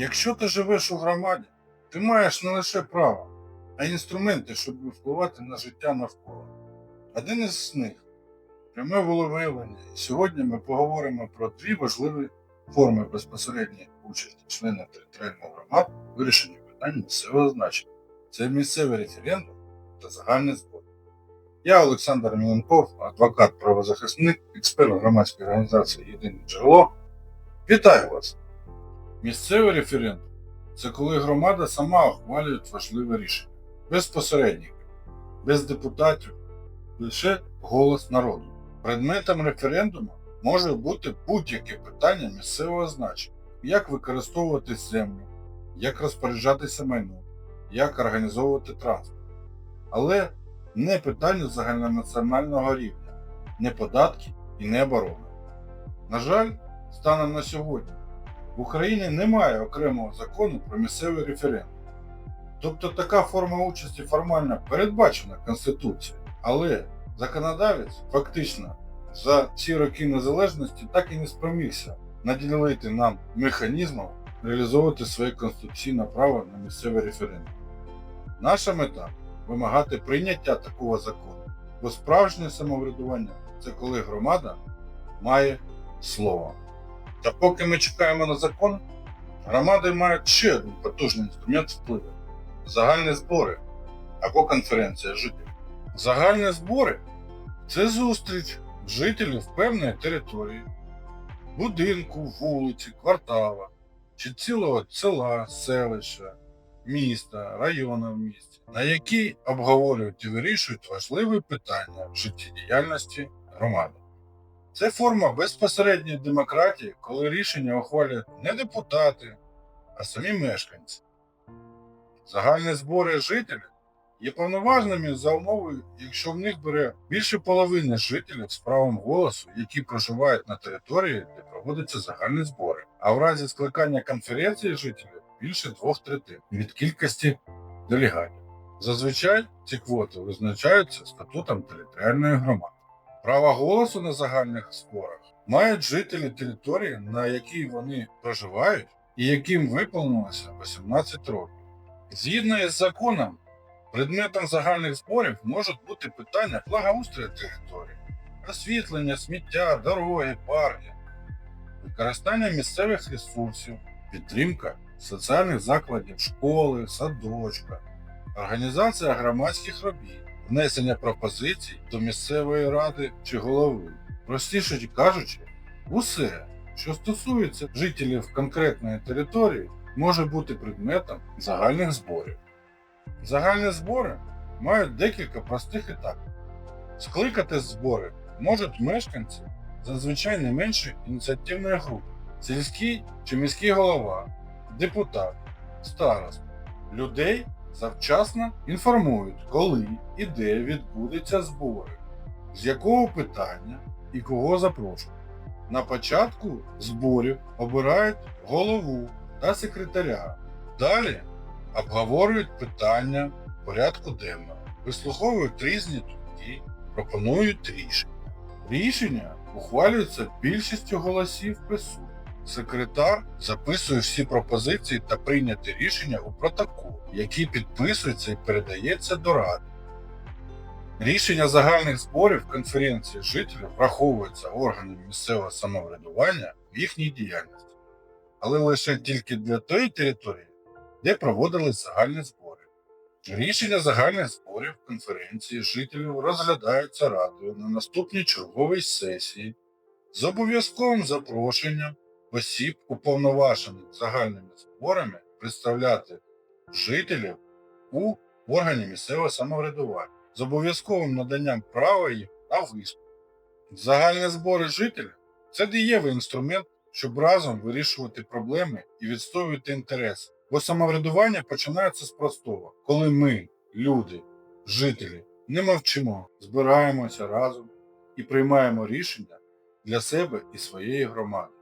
Якщо ти живеш у громаді, ти маєш не лише право, а й інструменти, щоб впливати на життя навколо. Один із них пряме волевиявлення. І сьогодні ми поговоримо про дві важливі форми безпосередньої участі членів територіальних громад у вирішенні питань місцевого значення. Це місцевий референдум та загальний збор. Я Олександр Міленков, адвокат, правозахисник, експерт громадської організації Єдине джерело. Вітаю вас! Місцевий референдум це коли громада сама ухвалює важливе рішення. Без посередників, без депутатів, лише голос народу. Предметом референдуму може бути будь-яке питання місцевого значення, як використовувати землю, як розпоряджатися майном, як організовувати транспорт. Але не питання загальнонаціонального рівня, не податки і не оборона. На жаль, станом на сьогодні в Україні немає окремого закону про місцевий референдум. Тобто така форма участі формально передбачена Конституцією, але законодавець фактично за ці роки незалежності так і не спромігся наділити нам механізмом реалізовувати своє конституційне право на місцевий референдум. Наша мета вимагати прийняття такого закону, бо справжнє самоврядування це коли громада має слово. Та поки ми чекаємо на закон, громади мають ще один потужний інструмент впливу загальні збори або конференція жителів. Загальні збори це зустріч жителів певної території, будинку, вулиці, квартала чи цілого села, селища, міста, району в місті, на якій обговорюють і вирішують важливі питання в життєдіяльності громади. Це форма безпосередньої демократії, коли рішення ухвалюють не депутати, а самі мешканці. Загальні збори жителів є повноважними за умови, якщо в них бере більше половини жителів з правом голосу, які проживають на території, де проводяться загальні збори, а в разі скликання конференції жителів більше двох третин від кількості делегатів. Зазвичай ці квоти визначаються статутом територіальної громади. Право голосу на загальних зборах мають жителі території, на якій вони проживають, і яким виповнилося 18 років. Згідно із законом, предметом загальних зборів можуть бути питання благоустрою території, освітлення, сміття, дороги, парки, використання місцевих ресурсів, підтримка соціальних закладів, школи, садочка, організація громадських робіт, внесення пропозицій до місцевої ради чи голови. Простіше кажучи, усе, що стосується жителів конкретної території, може бути предметом загальних зборів. Загальні збори мають декілька простих етапів. Скликати збори можуть мешканці зазвичай не менше ініціативної групи, сільський чи міський голова, депутат, старост. Людей завчасно інформують, коли і де відбудуться збори, з якого питання і кого запрошують. На початку зборів обирають голову та секретаря. Далі обговорюють питання порядку денного, вислуховують різні думки, пропонують рішення. Рішення ухвалюються більшістю голосів присутніх. Секретар записує всі пропозиції та прийняті рішення у протокол, який підписується і передається до ради. Рішення загальних зборів конференції жителів враховуються органами місцевого самоврядування в їхній діяльності, але лише тільки для тої території, де проводились загальні збори. Рішення загальних зборів конференції жителів розглядаються радою на наступній черговій сесії з обов'язковим запрошенням осіб, уповноважених загальними зборами, представляти жителів у органі місцевого самоврядування з обов'язковим наданням права їм на виступ. Загальні збори жителів це дієвий інструмент, щоб разом вирішувати проблеми і відстоювати інтереси. Бо самоврядування починається з простого, коли ми, люди, жителі, не мовчимо, збираємося разом і приймаємо рішення для себе і своєї громади.